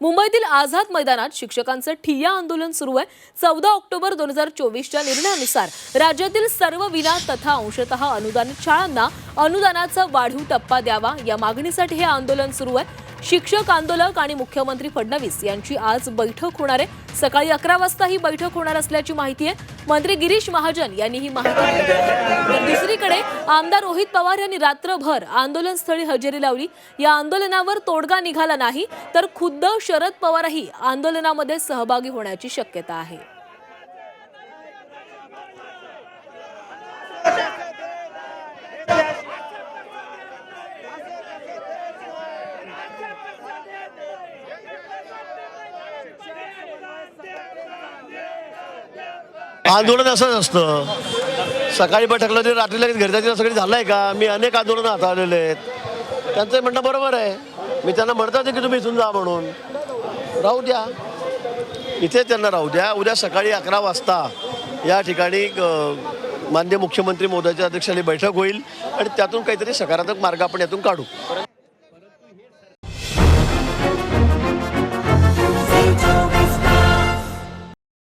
मुंबईतील आझाद मैदानात शिक्षकांचं ठिय्या आंदोलन सुरू आहे. चौदा ऑक्टोबर दोन हजार चोवीसच्या निर्णयानुसार राज्यातील सर्व विना तथा अंशतः अनुदानित शाळांना अनुदानाचा वाढीव टप्पा द्यावा या मागणीसाठी हे आंदोलन सुरू आहे. शिक्षक आंदोलक आणि मुख्यमंत्री फडणवीस यांची आज बैठक होणार आहे. सकाळी अकरा वाजता ही बैठक होणार असल्याची माहिती आहे. मंत्री गिरीश महाजन यांनी ही माहिती दिली. आहे. तर दुसरीकडे आमदार रोहित पवार यांनी रात्रभर आंदोलनस्थळी हजेरी लावली. या आंदोलनावर तोडगा निघाला नाही तर खुद्द शरद पवारही आंदोलनामध्ये सहभागी होण्याची शक्यता आहे. आंदोलन असंच असतं. सकाळी बैठकला तरी रात्री लगेच घरी जायचं सगळी कधी झालंय का? मी अनेक आंदोलनं हाताळलेले आहेत. त्यांचं म्हणणं बरोबर आहे. मी त्यांना म्हणतात की तुम्ही इथून जा म्हणून. राहू द्या. इथे त्यांना राहू द्या. उद्या सकाळी अकरा वाजता या ठिकाणी माननीय मुख्यमंत्री मोदयाच्या अध्यक्षाने बैठक होईल आणि त्यातून काहीतरी सकारात्मक मार्ग आपण यातून काढू.